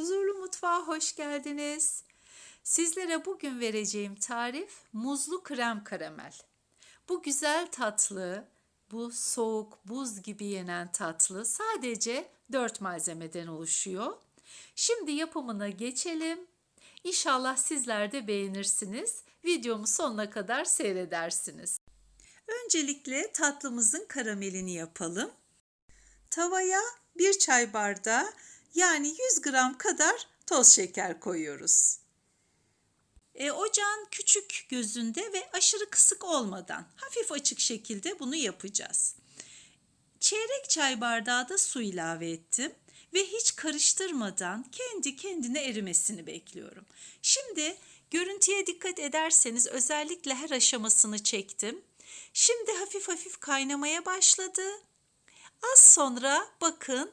Huzurlu mutfağa hoş geldiniz. Sizlere bugün vereceğim tarif muzlu krem karamel. Bu güzel tatlı, bu soğuk buz gibi yenen tatlı sadece 4 malzemeden oluşuyor. Şimdi yapımına geçelim. İnşallah sizler de beğenirsiniz. Videomu sonuna kadar seyredersiniz. Öncelikle tatlımızın karamelini yapalım. Tavaya bir çay bardağı yani 100 gram kadar toz şeker koyuyoruz. E, ocağın küçük gözünde ve aşırı kısık olmadan hafif açık şekilde bunu yapacağız. Çeyrek çay bardağı da su ilave ettim ve hiç karıştırmadan kendi kendine erimesini bekliyorum. Şimdi görüntüye dikkat ederseniz özellikle her aşamasını çektim. Şimdi hafif hafif kaynamaya başladı. Az sonra bakın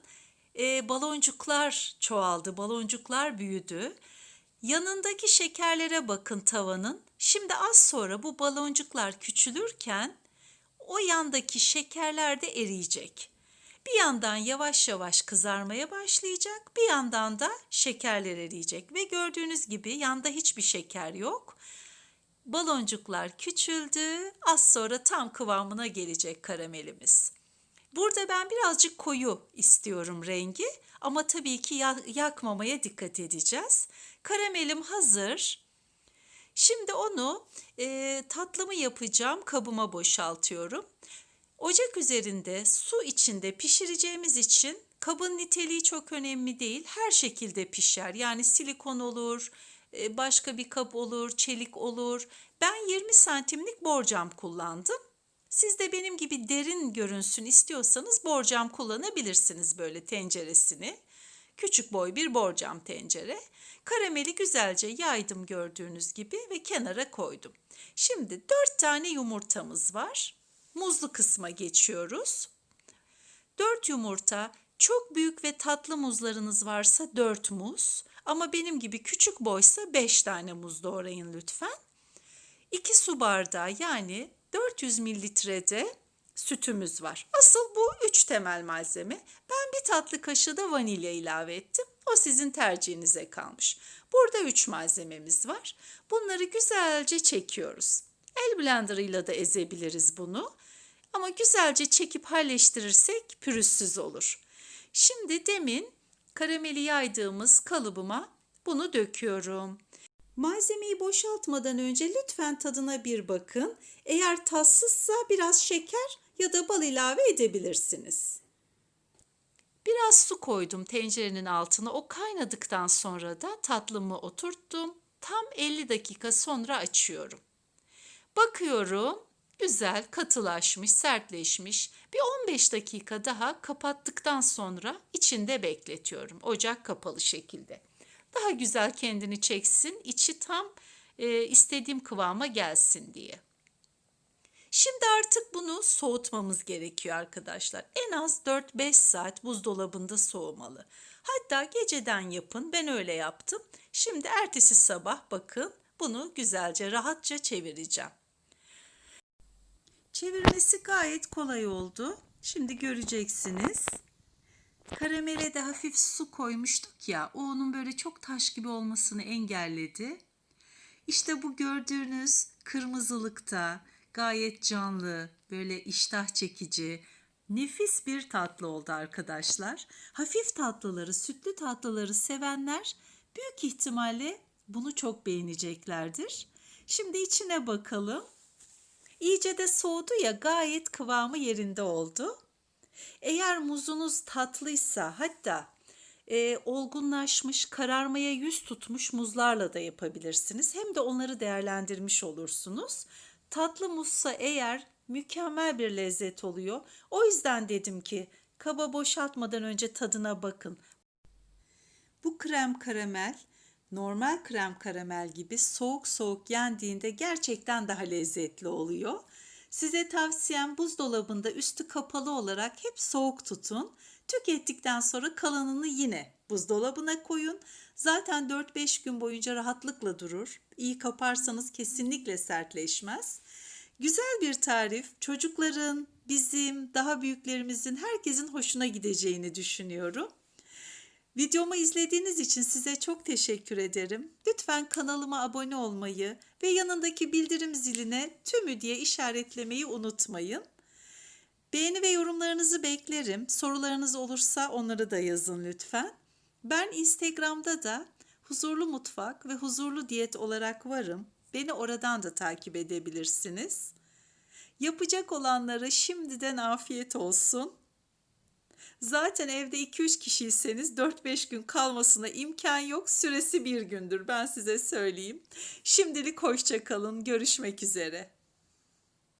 e, baloncuklar çoğaldı, baloncuklar büyüdü. Yanındaki şekerlere bakın tavanın. Şimdi az sonra bu baloncuklar küçülürken o yandaki şekerler de eriyecek. Bir yandan yavaş yavaş kızarmaya başlayacak, bir yandan da şekerler eriyecek ve gördüğünüz gibi yanda hiçbir şeker yok. Baloncuklar küçüldü. Az sonra tam kıvamına gelecek karamelimiz. Burada ben birazcık koyu istiyorum rengi ama tabii ki yakmamaya dikkat edeceğiz. Karamelim hazır. Şimdi onu e, tatlımı yapacağım kabıma boşaltıyorum. Ocak üzerinde su içinde pişireceğimiz için kabın niteliği çok önemli değil. Her şekilde pişer. Yani silikon olur, e, başka bir kap olur, çelik olur. Ben 20 santimlik borcam kullandım. Siz de benim gibi derin görünsün istiyorsanız borcam kullanabilirsiniz böyle tenceresini. Küçük boy bir borcam tencere. Karameli güzelce yaydım gördüğünüz gibi ve kenara koydum. Şimdi 4 tane yumurtamız var. Muzlu kısma geçiyoruz. 4 yumurta, çok büyük ve tatlı muzlarınız varsa 4 muz ama benim gibi küçük boysa 5 tane muz doğrayın lütfen. 2 su bardağı yani 400 mililitrede sütümüz var. Asıl bu üç temel malzeme. Ben bir tatlı kaşığı da vanilya ilave ettim. O sizin tercihinize kalmış. Burada üç malzememiz var. Bunları güzelce çekiyoruz. El blenderıyla da ezebiliriz bunu. Ama güzelce çekip halleştirirsek pürüzsüz olur. Şimdi demin karameli yaydığımız kalıbıma bunu döküyorum. Malzemeyi boşaltmadan önce lütfen tadına bir bakın. Eğer tatsızsa biraz şeker ya da bal ilave edebilirsiniz. Biraz su koydum tencerenin altına. O kaynadıktan sonra da tatlımı oturttum. Tam 50 dakika sonra açıyorum. Bakıyorum güzel katılaşmış, sertleşmiş. Bir 15 dakika daha kapattıktan sonra içinde bekletiyorum. Ocak kapalı şekilde daha güzel kendini çeksin, içi tam e, istediğim kıvama gelsin diye. Şimdi artık bunu soğutmamız gerekiyor arkadaşlar. En az 4-5 saat buzdolabında soğumalı. Hatta geceden yapın. Ben öyle yaptım. Şimdi ertesi sabah bakın bunu güzelce rahatça çevireceğim. Çevirmesi gayet kolay oldu. Şimdi göreceksiniz. Karamele de hafif su koymuştuk ya. O onun böyle çok taş gibi olmasını engelledi. İşte bu gördüğünüz kırmızılıkta gayet canlı, böyle iştah çekici, nefis bir tatlı oldu arkadaşlar. Hafif tatlıları, sütlü tatlıları sevenler büyük ihtimalle bunu çok beğeneceklerdir. Şimdi içine bakalım. İyice de soğudu ya gayet kıvamı yerinde oldu. Eğer muzunuz tatlıysa hatta e, olgunlaşmış, kararmaya yüz tutmuş muzlarla da yapabilirsiniz. Hem de onları değerlendirmiş olursunuz. Tatlı muzsa eğer mükemmel bir lezzet oluyor. O yüzden dedim ki kaba boşaltmadan önce tadına bakın. Bu krem karamel normal krem karamel gibi soğuk soğuk yendiğinde gerçekten daha lezzetli oluyor. Size tavsiyem buzdolabında üstü kapalı olarak hep soğuk tutun. Tükettikten sonra kalanını yine buzdolabına koyun. Zaten 4-5 gün boyunca rahatlıkla durur. İyi kaparsanız kesinlikle sertleşmez. Güzel bir tarif. Çocukların, bizim, daha büyüklerimizin, herkesin hoşuna gideceğini düşünüyorum. Videomu izlediğiniz için size çok teşekkür ederim. Lütfen kanalıma abone olmayı ve yanındaki bildirim ziline tümü diye işaretlemeyi unutmayın. Beğeni ve yorumlarınızı beklerim. Sorularınız olursa onları da yazın lütfen. Ben Instagram'da da Huzurlu Mutfak ve Huzurlu Diyet olarak varım. Beni oradan da takip edebilirsiniz. Yapacak olanlara şimdiden afiyet olsun. Zaten evde 2-3 kişiyseniz 4-5 gün kalmasına imkan yok. Süresi bir gündür ben size söyleyeyim. Şimdilik hoşça kalın. Görüşmek üzere.